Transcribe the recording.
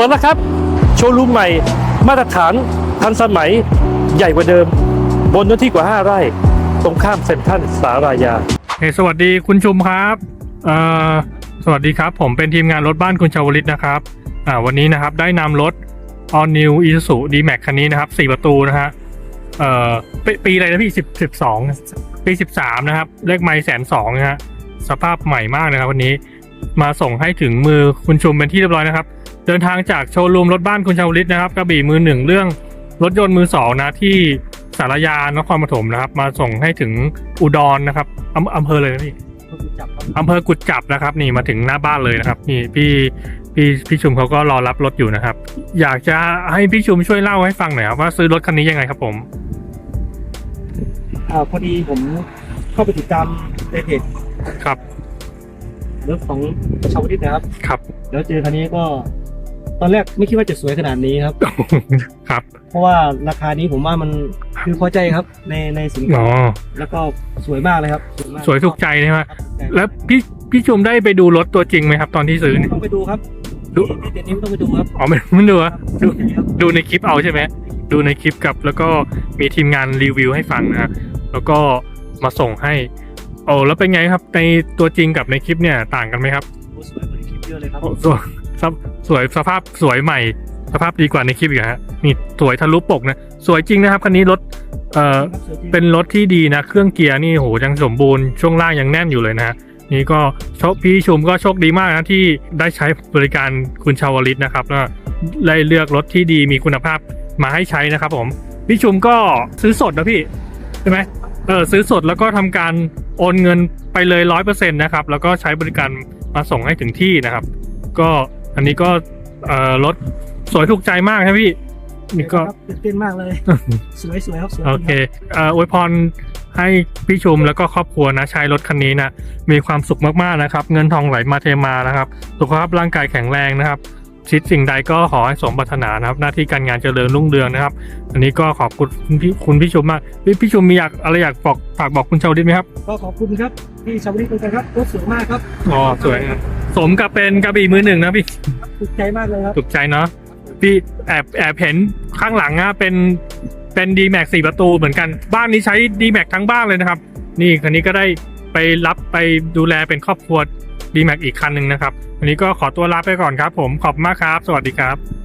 ปิดแล้วครับ โชว์รูมใหม่ มาตรฐานทันสมัยใหญ่กว่าเดิม บนเนื้อที่กว่า 5 ไร่ ตรงข้ามเซ็นทรัลสารายาเฮ้สวัสดีคุณชุมครับเอ่อสวัสดีครับ ผมเป็นทีมงานรถบ้านคุณชาวลิตนะครับอ่าวันนี้นะครับได้นำรถ All New Isuzu D-Max คันนี้นะครับ 4 ประตูนะฮะเอ่อปปีอะไรนะพี่10 12ปี13นะครับ เลขไมล์แสนสองนะฮะสภาพใหม่มากนะครับวันนี้มาส่งให้ถึงมือคุณชุมเป็นที่เรียบร้อยนะครับ เดินทางจากโชว์รูมรถบ้านคุณชาวลิตนะครับกระบี่มือหนึ่งเรื่องรถยนต์มือสองนะที่สารยานครปฐมนะครับ มาส่งให้ถึงอุดรนะครับอำอำเภอเลยนะพี่อำเภอกุดจับนะครับ นี่มาถึงหน้าบ้านเลยนะครับ นี่พี่พี่พี่ชุมเขาก็รอรับรถอยู่นะครับ อยากจะให้พี่ชุมช่วยเล่าให้ฟังหน่อยครับว่าซื้อรถคันนี้ยังไงครับผมอ่าพอดีผมเข้าไปติดตามในเพจครับรถของชาวลิตนะครับ ครับ แล้วเจอคันนี้ก็ ตอนแรกไม่คิดว่าจะสวยขนาดนี้ครับ ครับ เพราะว่าราคานี้ผมว่ามันคือพอใจครับ ในในสินอ๋ค้าอแล้วก็สวยมากเลยครับมากสวยถูกใจใช่ไหมครับถูกใจแล้วพี่พี่ชุมได้ไปดูรถตัวจริงไหมครับ ตอนที่ซื้อเนี่ยต้องไปดูครับดูที่เด็ดนี้ต้องไปดูครับอ๋อไม่ไม่ดูอะดูครับดูในคลิปเอาใช่ไหมดูในคลิปกับ แล้วก็มีทีมงานรีวิวให้ฟังนะฮะแล้วก็มาส่งให้โอ้แล้วเป็นไงครับในตัวจริงกับในคลิปเนี่ยต่างกันไหมครับโอ้สวยกว่าในคลิปเยอะเลยครับโอ้ สวยสภาพสวยใหม่ สภาพดีกว่าในคลิปอีกฮะนี่สวยทะลุปกนะ สวยจริงนะครับคันนี้รถเอ่อเป็นรถที่ดีนะ เครื่องเกียร์นี่โหยังสมบูรณ์ช่วงล่างยังแน่นอยู่เลยนะฮะนี่ก็โชคพี่ชุมก็โชคดีมากนะที่ได้ใช้บริการคุณชาวลิตนะครับแล้วได้เลือกรถที่ดีมีคุณภาพมาให้ใช้นะครับผมพี่ชุมก็ซื้อสดนะพี่ใช่ไหมเออซื้อสดแล้วก็ทำการโอนเงินไปเลยร้อยเปอร์เซ็นต์นะครับแล้วก็ใช้บริการมาส่งให้ถึงที่นะครับ ก็ อันนี้ก็เอ่อรถสวยถูกใจมากครับพี่ นี่ก็ ครับตื่นเต้นมากเลย สวยสวยครับสวยโอเคเอ่ออวยพรให้พี่ชุมแล้วก็ครอบครัวนะใช้รถคันนี้นะมีความสุขมากๆนะครับ เงินทองไหลมาเทมานะครับ สุขภาพร่างกายแข็งแรงนะครับชิดสิ่งใดก็ขอให้สมปรารถนานะครับ หน้าที่การงานเจริญรุ่งเรืองนะครับ อันนี้ก็ขอบคุณพี่คุณพี่ชุมมากพี่พี่ชุมมีอยากอะไรอยากบอกฝากบอกคุณชาวดิษไหมครับก็ขอบคุณครับที่ชาวลิตเป็นกันครับรถสวยมากครับอ๋อสวยนะสมกับเป็นกระบี่มือหนึ่งนะพี่ ถูกใจมากเลยครับถูกใจเนาะพี่แอบแอบเห็นข้างหลังอะเป็นเป็น d m a x สี่ประตูเหมือนกันบ้านนี้ใช้ d m a x ทั้งบ้านเลยนะครับ นี่คันนี้ก็ได้ไปรับไปดูแลเป็นครอบครัว d m a x อีกคันหนึ่งนะครับ วันนี้ก็ขอตัวลาไปก่อนครับ ผมขอบมากครับ สวัสดีครับ